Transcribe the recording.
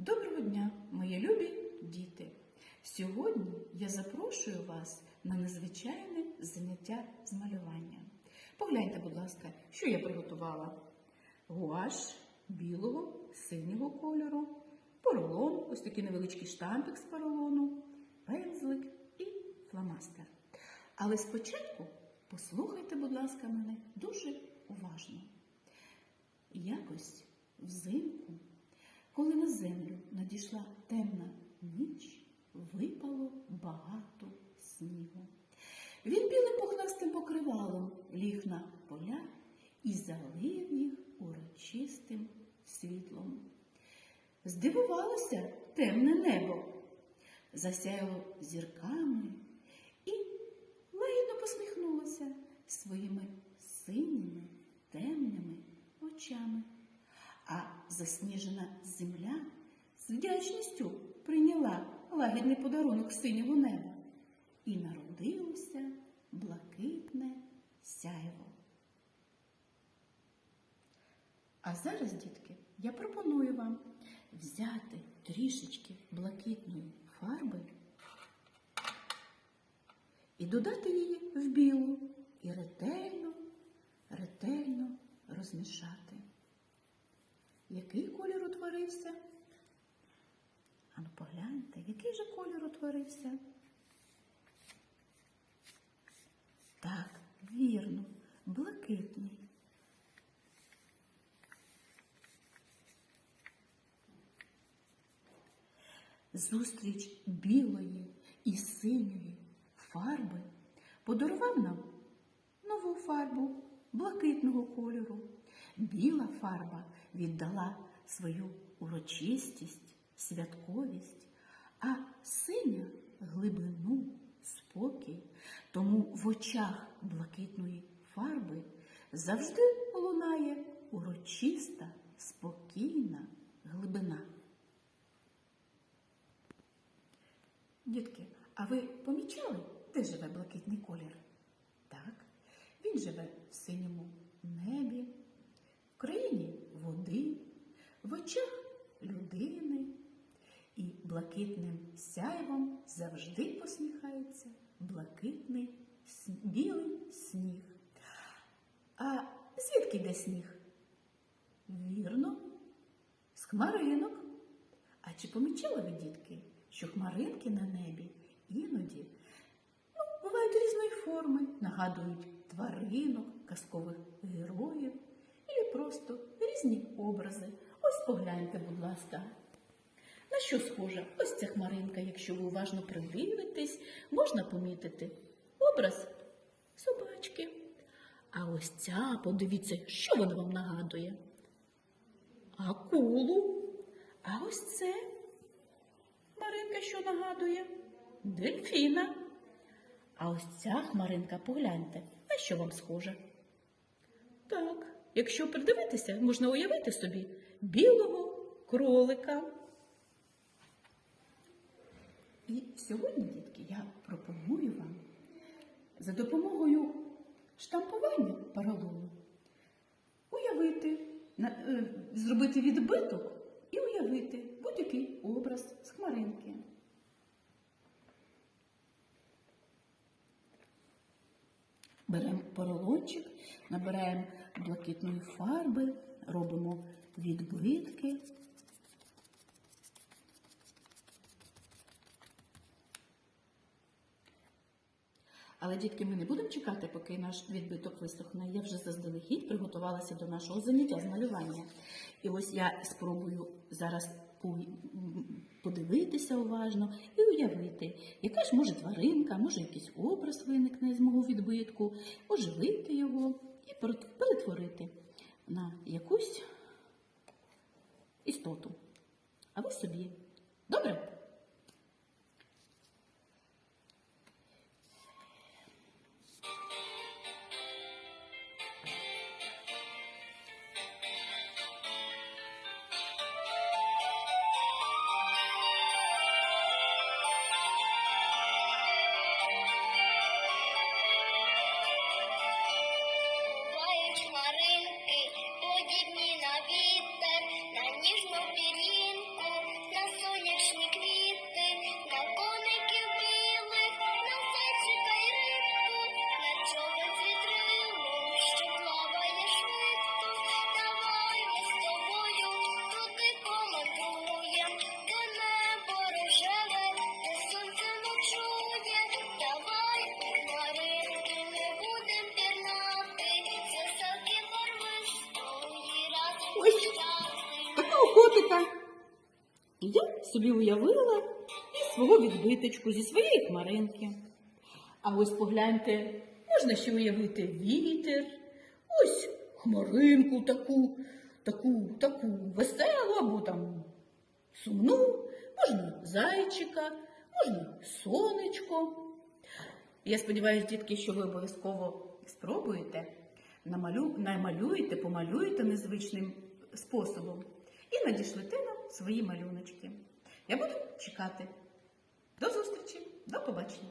Доброго дня, мої любі діти! Сьогодні я запрошую вас на незвичайне заняття з малювання. Погляньте, будь ласка, що я приготувала: гуаш білого, синього кольору, поролон, ось такий невеличкий штампик з поролону, пензлик і фломастер. Але спочатку послухайте, будь ласка, мене дуже уважно. Якось взимку, коли на землю надійшла темна ніч, випало багато снігу. Він білим пухнастим покривалом ліг на поля і залив їх урочистим світлом. Здивувалося темне небо, засяяло зірками і лагідно посміхнулося своїми синіми темними очами. Засніжена земля з вдячністю прийняла лагідний подарунок синього неба і народилося блакитне сяйво. А зараз, дітки, я пропоную вам взяти трішечки блакитної фарби і додати її в білу і ретельно, ретельно розмішати. Який колір утворився? Ану погляньте, який же колір утворився? Так, вірно, блакитний. Зустріч білої і синьої фарби подарував нам нову фарбу блакитного кольору. Біла фарба віддала свою урочистість, святковість, а синя глибину, спокій. Тому в очах блакитної фарби завжди лунає урочиста, спокійна глибина. Дітки, а ви помічали, де живе блакитний колір? Так, він живе в синьому небі, країні води, в очах людини. І блакитним сяйвом завжди посміхається блакитний білий сніг. А звідки йде сніг? Вірно, з хмаринок. А чи помічали ви, дітки, що хмаринки на небі іноді ну, бувають різної форми, нагадують тваринок, казкових героїв, і просто різні образи. Ось погляньте, будь ласка. На що схожа ось ця хмаринка, якщо ви уважно придивитесь, можна помітити образ собачки. А ось ця, подивіться, що вона вам нагадує? Акулу. А ось це хмаринка, що нагадує? Дельфіна. А ось ця хмаринка, погляньте, на що вам схожа? Так, якщо придивитися, можна уявити собі білого кролика. І сьогодні, дітки, я пропоную вам за допомогою штампування поролону уявити, е, зробити відбиток і уявити будь-який образ з хмаринки. Беремо поролончик, набираємо блакитної фарби, робимо відбитки. Але, дітки, ми не будемо чекати, поки наш відбиток висохне. Я вже заздалегідь приготувалася до нашого заняття з малювання. І ось я спробую зараз подивитися уважно і уявити, яка ж може тваринка, може якийсь образ виникне з мого відбитку, оживити його і перетворити на якусь істоту. А ви собі. Добре? Хмаринки, собі уявила і свого відбиточку зі своєї хмаринки. А ось погляньте, можна ще уявити вітер, ось хмаринку таку, таку, таку веселу або там сумну, можна зайчика, можна сонечко. Я сподіваюся, дітки, що ви обов'язково спробуєте, намалю, намалюєте, помалюєте незвичним способом і надішлете нам свої малюночки. Я буду чекати. До зустрічі, до побачення.